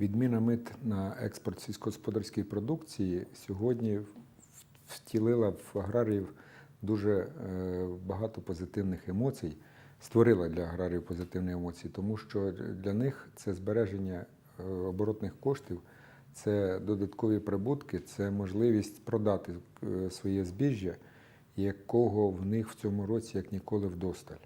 Відміна мит на експорт сільськогосподарської продукції сьогодні втілила в аграріїв дуже е, багато позитивних емоцій, створила для аграріїв позитивні емоції, тому що для них це збереження е, оборотних коштів, це додаткові прибутки, це можливість продати е, своє збіжжя, якого в них в цьому році як ніколи вдосталь.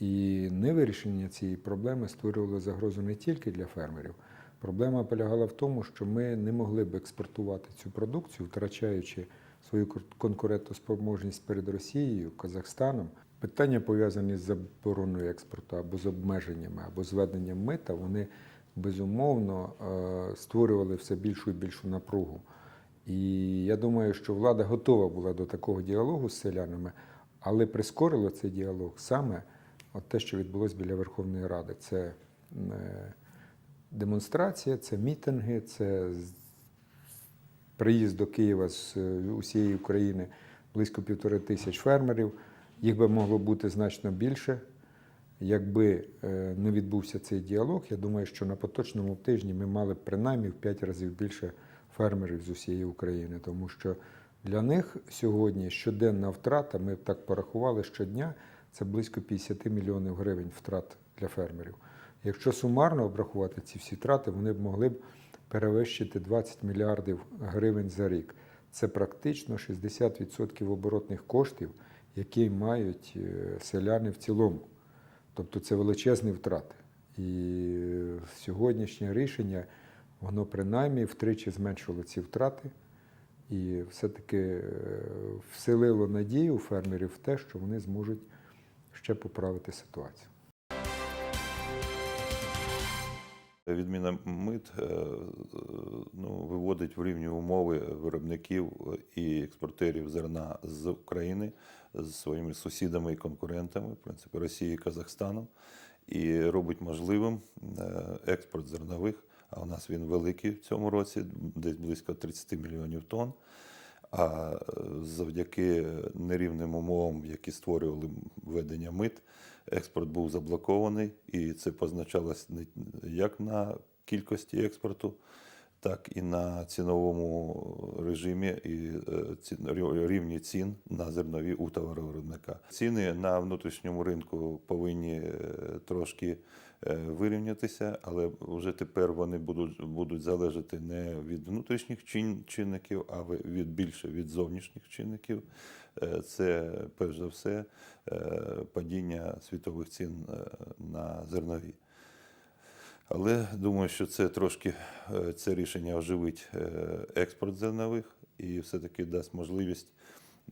І невирішення цієї проблеми створювало загрозу не тільки для фермерів. Проблема полягала в тому, що ми не могли б експортувати цю продукцію, втрачаючи свою конкурентоспроможність перед Росією, Казахстаном. Питання пов'язані з забороною експорту або з обмеженнями, або з введенням мита, вони безумовно е, створювали все більшу і більшу напругу. І я думаю, що влада готова була до такого діалогу з селянами, але прискорило цей діалог саме от те, що відбулося біля Верховної Ради. Це е, демонстрація, це мітинги, це приїзд до Києва з е, усієї України близько півтори тисяч фермерів. Їх би могло бути значно більше. Якби е, не відбувся цей діалог, я думаю, що на поточному тижні ми мали б принаймні в 5 разів більше фермерів з усієї України, тому що для них сьогодні щоденна втрата, ми так порахували щодня, це близько 50 мільйонів гривень втрат для фермерів. Якщо сумарно обрахувати ці всі втрати, вони б могли б перевищити 20 мільярдів гривень за рік. Це практично 60% оборотних коштів, які мають е, селяни в цілому. Тобто це величезні втрати. І сьогоднішнє рішення, воно принаймні втричі зменшило ці втрати і все-таки е, вселило надію фермерів в те, що вони зможуть ще поправити ситуацію. Відміна мит е, ну, виводить в рівні умови виробників і експортерів зерна з України з своїми сусідами і конкурентами, в принципі, Росією і Казахстаном, і робить можливим е, експорт зернових. А у нас він великий в цьому році, десь близько 30 мільйонів тонн. А е, завдяки нерівним умовам, які створювали введення мит, експорт був заблокований, і це позначалось не як на кількості експорту, так і на ціновому режимі і е, рівні цін на зернові у товаровиробника. Ціни на внутрішньому ринку повинні е, трошки е, вирівнятися, але вже тепер вони будуть, будуть залежати не від внутрішніх чин- чинників, а від більше від зовнішніх чинників. Це перш за все падіння світових цін на зернові. Але думаю, що це трошки е, це рішення оживить е, експорт зернових і все-таки дасть можливість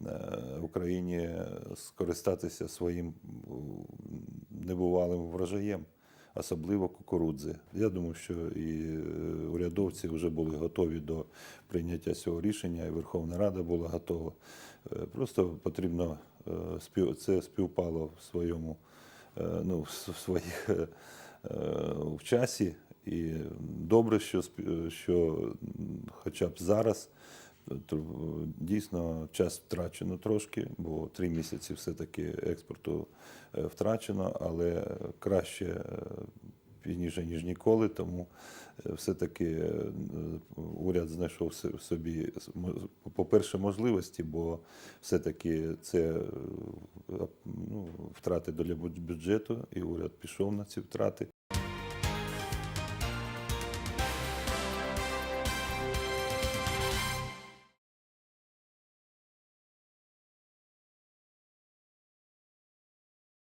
е, Україні скористатися своїм небувалим врожаєм, особливо кукурудзи. Я думаю, що і урядовці вже були готові до прийняття цього рішення, і Верховна Рада була готова. Просто потрібно це співпало в своєму ну, в своїх в часі. І добре, що, що хоча б зараз е, дійсно час втрачено трошки, бо три місяці все-таки експорту е, втрачено, але краще е, пізніше, ніж ніколи. Тому е, все-таки е, уряд знайшов собі, по-перше, можливості, бо все-таки це е, ну, втрати для бюджету, і уряд пішов на ці втрати.